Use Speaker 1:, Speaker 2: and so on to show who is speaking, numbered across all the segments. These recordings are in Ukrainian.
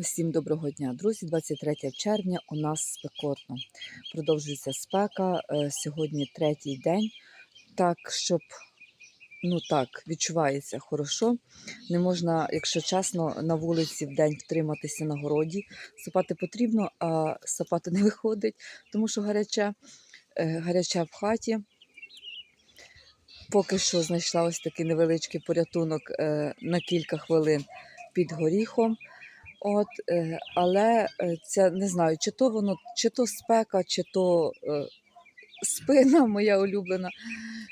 Speaker 1: Усім доброго дня, друзі. 23 червня у нас спекотно. Продовжується спека. е, Сьогодні третій день. Так, щоб ну так, відчувається хорошо. Не можна, якщо чесно, на вулиці в день втриматися на городі. Сапати потрібно, а сапати не виходить, тому що гаряче, е, гаряче в хаті. Поки що знайшла ось такий невеличкий порятунок е, на кілька хвилин під горіхом. От, е, але е, це не знаю, чи то воно, чи то спека, чи то е, спина моя улюблена.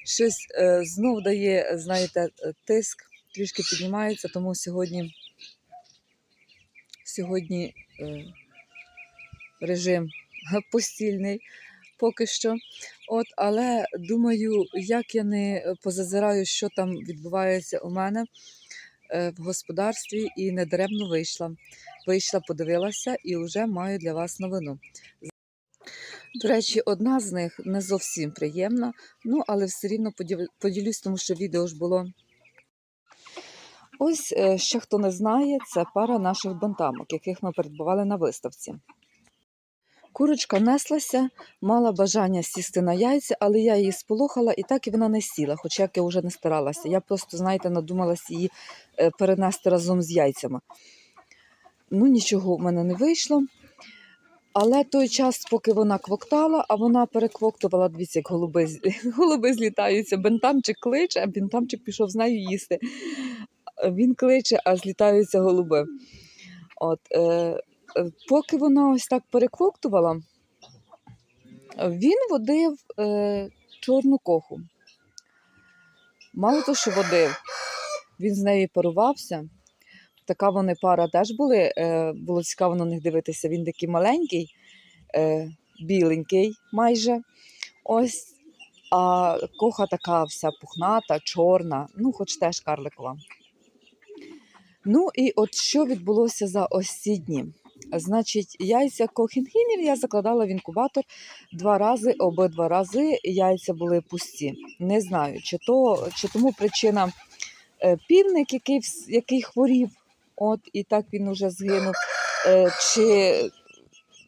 Speaker 1: Щось знов дає, знаєте, тиск, трішки піднімається, тому сьогодні, сьогодні режим постільний поки що. От, але думаю, як я не позазираю, що там відбувається у мене в господарстві, і недаремно вийшла. Вийшла, подивилася і вже маю для вас новину. До речі, одна з них не зовсім приємна, ну але все рівно поділюсь, тому що відео ж було. Ось е, ще хто не знає, це пара наших бантамок, яких ми передбували на виставці. Курочка неслася, мала бажання сісти на яйця, але я її сполохала і так і вона не сіла, хоча як я вже не старалася. Я просто, знаєте, надумалась її е, перенести разом з яйцями. Ну, нічого в мене не вийшло. Але той час, поки вона квоктала, а вона переквоктувала, дивіться, як голуби, голуби злітаються. Бентамчик кличе, а бентамчик пішов з нею їсти. Він кличе, а злітаються голуби. От, е, поки вона ось так переквоктувала, він водив е, чорну коху. Мало того, що водив, він з нею парувався. Така вони пара теж були. Е, було цікаво на них дивитися. Він такий маленький, е, біленький майже. Ось. А коха така вся пухната, чорна, ну, хоч теж карликова. Ну і от що відбулося за ось дні? Значить, яйця кохінгінів я закладала в інкубатор два рази, обидва рази яйця були пусті. Не знаю, чи, то, чи тому причина е, півник, який, який хворів, от і так він уже згинув. Е, чи,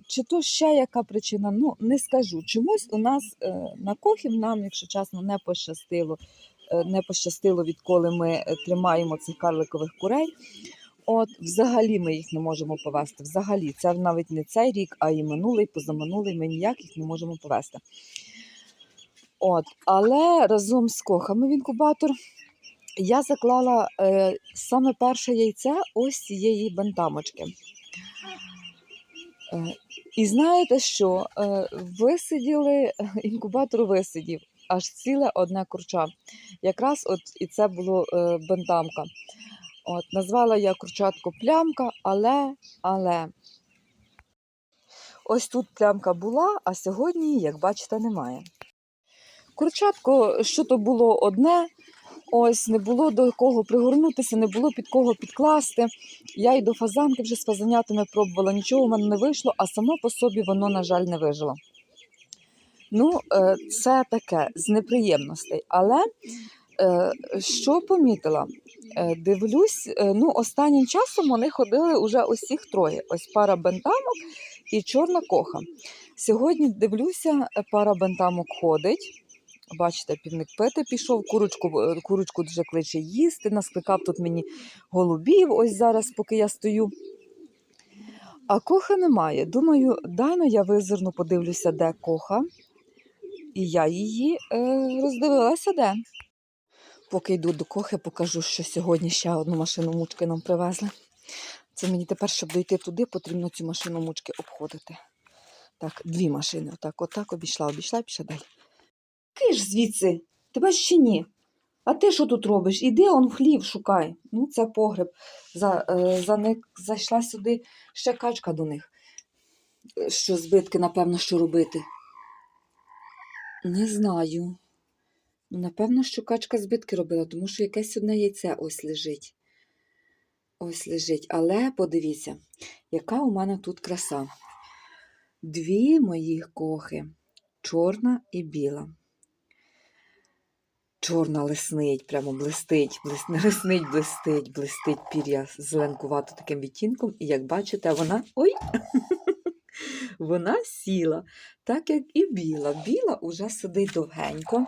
Speaker 1: чи то ще яка причина? Ну, не скажу. Чомусь у нас е, на кохів нам, якщо чесно, не пощастило. Не пощастило, відколи ми тримаємо цих карликових курей. От, взагалі ми їх не можемо повести. Взагалі, це навіть не цей рік, а і минулий, позаминулий ми ніяк їх не можемо повести. От, але разом з кохами в інкубатор я заклала е, саме перше яйце ось цієї бентамочки. Е, і знаєте що? Е, висиділи, інкубатор висидів аж ціле одне курча. Якраз от і це було е, бентамка. От, назвала я курчатку плямка, але, але. Ось тут плямка була, а сьогодні, як бачите, немає. Курчатко, що то було одне, ось не було до кого пригорнутися, не було під кого підкласти. Я й до фазанки вже з фазанятами пробувала, нічого в мене не вийшло, а само по собі воно, на жаль, не вижило. Ну, е, це таке з неприємностей. Але що помітила? Е, Дивлюсь, е, ну, останнім часом вони ходили уже усіх троє. Ось пара бентамок і чорна коха. Сьогодні дивлюся, е, пара бентамок ходить. Бачите, півник пити пішов, курочку, е, курочку дуже кличе їсти, наскликав тут мені голубів, ось зараз, поки я стою. А коха немає. Думаю, дайно я визирну, подивлюся, де коха. І я її е, роздивилася де. Поки йду до кохи, покажу, що сьогодні ще одну машину мучки нам привезли. Це мені тепер, щоб дойти туди, потрібно цю машину мучки обходити. Так, дві машини. Отак, отак обійшла, обійшла і пішла далі. Киш звідси, тебе ще ні. А ти що тут робиш? Іди он хлів шукай. Ну, це погреб. За, е, за них зайшла сюди ще качка до них. Е, Що збитки, напевно, що робити. Не знаю. Ну, Напевно, що качка збитки робила, тому що якесь одне яйце ось лежить. Ось лежить. Але подивіться, яка у мене тут краса. Дві моїх кохи чорна і біла. чорна лиснить, прямо блистить, блис... лиснить, блистить, блистить пір'я зеленкувато таким відтінком. І як бачите, вона. Ой! Вона сіла, так як і біла. Біла уже сидить довгенько.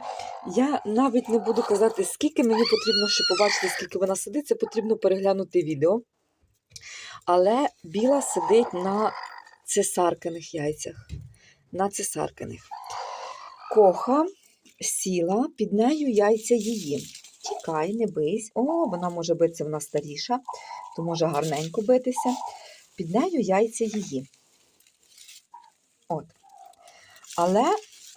Speaker 1: Я навіть не буду казати, скільки мені потрібно, щоб побачити, скільки вона сидить, це потрібно переглянути відео. Але біла сидить на цесаркиних яйцях. На цесаркиних. Коха сіла, під нею яйця її. Тікай, не бийсь. О, вона може битися, вона старіша, то може гарненько битися. Під нею яйця її. Але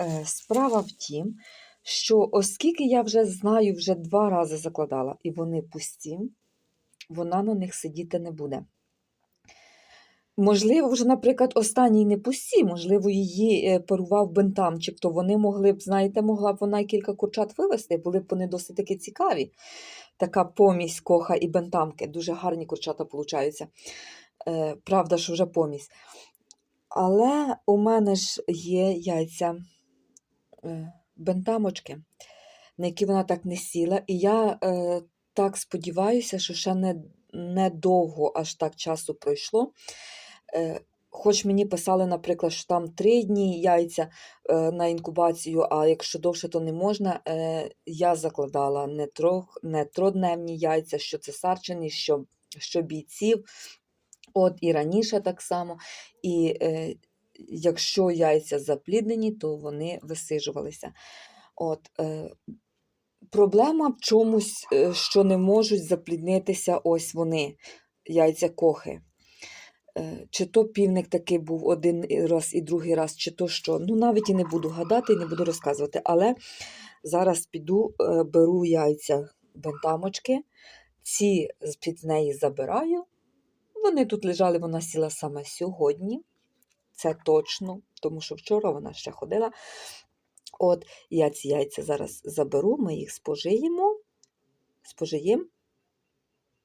Speaker 1: е, справа в тім, що оскільки я вже знаю, вже два рази закладала, і вони пусті, вона на них сидіти не буде. Можливо, вже, наприклад, останній не пусті, можливо, її е, парував бентамчик, то вони могли б, знаєте, могла б вона й кілька курчат вивести, були б вони досить таки цікаві. Така помість коха і бентамки. Дуже гарні курчата получаються. Е, правда, що вже помість. Але у мене ж є яйця е, бентамочки, на які вона так не сіла. І я е, так сподіваюся, що ще не, не довго аж так часу пройшло. Е, хоч мені писали, наприклад, що там три дні яйця е, на інкубацію, а якщо довше, то не можна. Е, я закладала не, трох, не тродневні яйця, що цесарчині, що, що бійців. От і раніше так само. І е, якщо яйця запліднені, то вони висижувалися. От, е, проблема в чомусь, е, що не можуть запліднитися ось вони, яйця кохи. Е, Чи то півник такий був один раз і другий раз, чи то що. Ну, навіть і не буду гадати, і не буду розказувати. Але зараз піду, е, беру яйця бентамочки, ці з-під неї забираю. Вони тут лежали, вона сіла саме сьогодні. Це точно, тому що вчора вона ще ходила. От, я ці яйця зараз заберу, ми їх спожиємо. Спожиємо.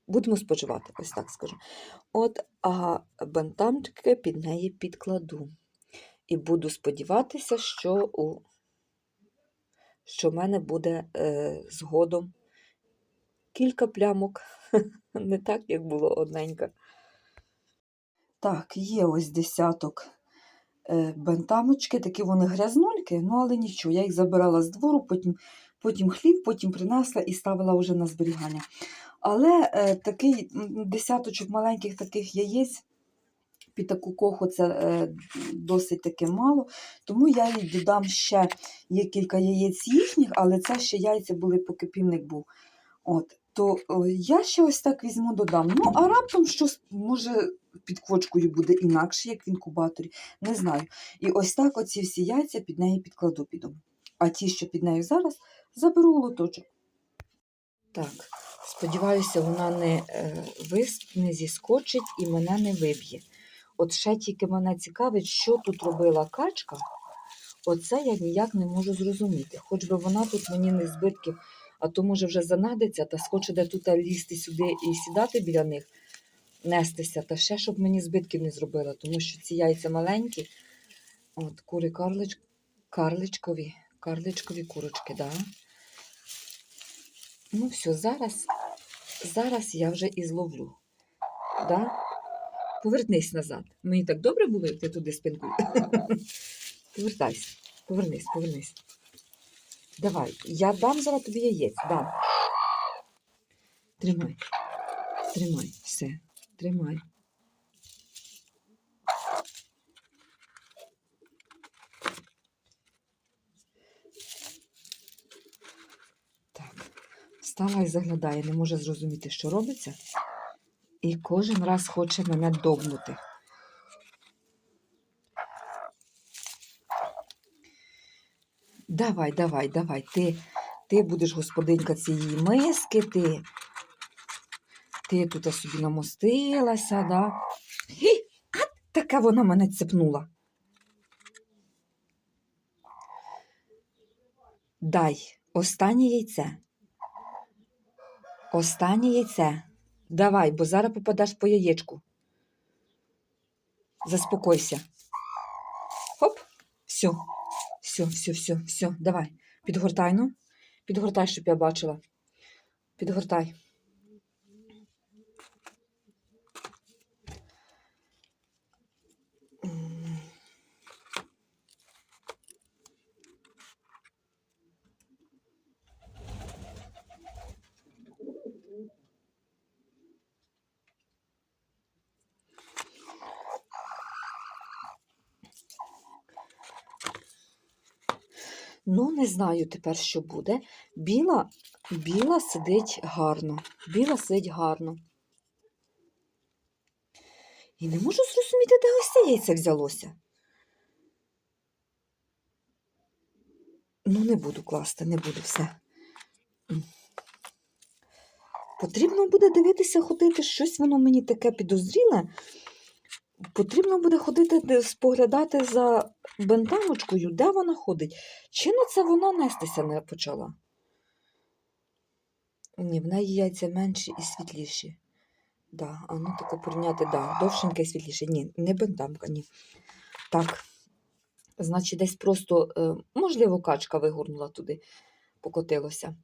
Speaker 1: Будемо споживати, ось так скажу. От, а бентамчики під неї підкладу. І буду сподіватися, що у що в мене буде е, згодом кілька плямок. Не так, як було одненько. Так, є ось десяток е, бентамочки, такі вони грязнульки, ну але нічого, я їх забирала з двору, потім, потім хліб, потім принесла і ставила вже на зберігання. Але е, такий десяточок маленьких таких яєць під таку коху це е, досить таки мало, тому я їй додам ще є кілька яєць їхніх, але це ще яйця були, поки півник був. От, то я ще ось так візьму додам. Ну, а раптом щось може під квочкою буде інакше, як в інкубаторі. Не знаю. І ось так оці всі яйця під неї підкладу піду. А ті, що під нею зараз, заберу лоточок. Так, сподіваюся, вона не, е, не зіскочить і мене не виб'є. От ще тільки мене цікавить, що тут робила качка. Оце я ніяк не можу зрозуміти. Хоч би вона тут мені не збитків, а то може вже занадиться та схоче де тут лізти сюди і сідати біля них, нестися, та ще щоб мені збитків не зробила, тому що ці яйця маленькі. От кури карлич... карличкові, карличкові курочки, да. Ну все, зараз, зараз я вже і зловлю. Да? Повернись назад. Мені так добре було, як ти туди спинкою. Повертайся, повернись, повернись. Давай, я дам зараз тобі яєць, дам. Тримай, тримай, все, тримай. Так, встала і заглядає, не може зрозуміти, що робиться. І кожен раз хоче мене довнути. Давай, давай, давай. Ти, ти будеш господинка цієї миски, ти. Ти тут собі намостилася, да? Хі, а така вона мене цепнула. Дай останнє яйце. Останнє яйце. Давай, бо зараз попадеш по яєчку. Заспокойся. Хоп, все, все, все, все, все, давай. Підгортай ну. Підгортай, щоб я бачила. Підгортай. Ну, не знаю тепер, що буде. Біла, біла сидить гарно. Біла сидить гарно. І не можу зрозуміти, де ось це яйце взялося. Ну, не буду класти, не буду все. Потрібно буде дивитися, ходити, щось воно мені таке підозріле. Потрібно буде ходити, споглядати за бентамочкою, де вона ходить. Чи ну це вона нестися не почала? Ні, в неї яйця менші і світліші. Да, а ну тако порівняти, да, довшеньке і світліше. Ні, не бентамка, ні. Так. Значить, десь просто, е, можливо, качка вигорнула туди, покотилося.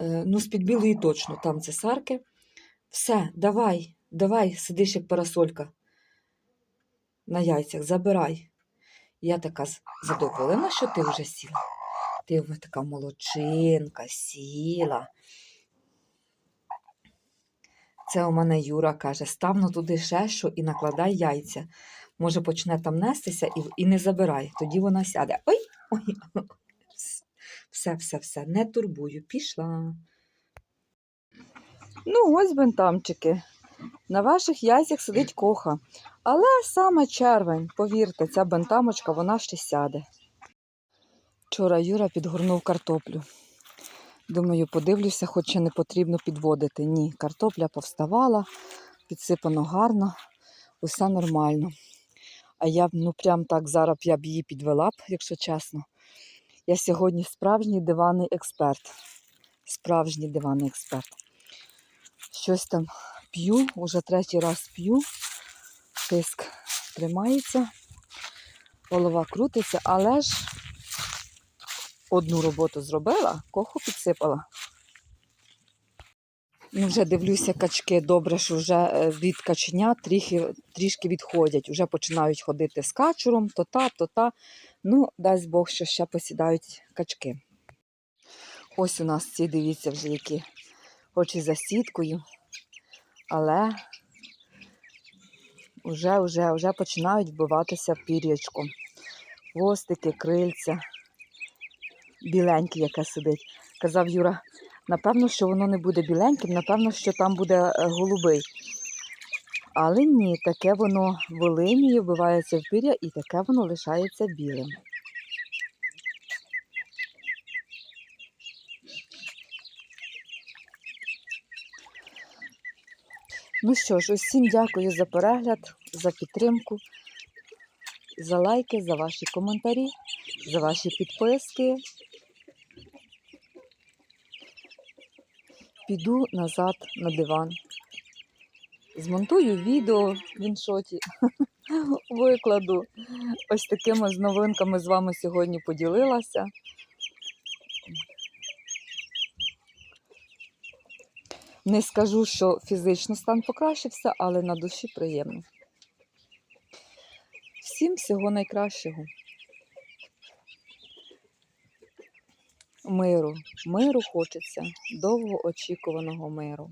Speaker 1: Е, ну, з-під білої точно, там цесарки. Все, давай, давай, сидиш як парасолька на яйцях, забирай. Я така задоволена, що ти вже сіла. Ти така молодчинка, сіла. Це у мене Юра каже: ставно туди ще що і накладай яйця. Може, почне там нестися і, і не забирай. Тоді вона сяде. Ой, ой. Все, все, все, не турбую, пішла. Ну, ось бентамчики. На ваших яйцях сидить коха. Але саме червень, повірте, ця бентамочка, вона ще сяде. Вчора Юра підгорнув картоплю. Думаю, подивлюся, хоч ще не потрібно підводити. Ні, картопля повставала, підсипано гарно, усе нормально. А я б, ну прям так зараз я б її підвела б, якщо чесно. Я сьогодні справжній диванний експерт. Справжній диванний експерт. Щось там п'ю, уже третій раз п'ю. Тиск тримається, голова крутиться, але ж одну роботу зробила, коху підсипала. Ну, вже дивлюся, качки добре, що вже е, від каченя трішки, трішки відходять. Вже починають ходити з качуром, то та, то та. Ну, дасть Бог, що ще посідають качки. Ось у нас ці, дивіться, вже які, хоч і за сіткою, але вже, вже, вже починають вбиватися пір'ячком. Хвостики, крильця, біленьке, яке сидить. Казав Юра, напевно, що воно не буде біленьким, напевно, що там буде е, голубий. Але ні, таке воно вилинює, вбивається в пір'я і таке воно лишається білим. Ну що ж, усім дякую за перегляд, за підтримку, за лайки, за ваші коментарі, за ваші підписки. Піду назад на диван. Змонтую відео в іншоті, викладу. Ось такими з новинками з вами сьогодні поділилася. Не скажу, що фізично стан покращився, але на душі приємно. Всім всього найкращого. Миру. Миру хочеться, довго очікуваного миру.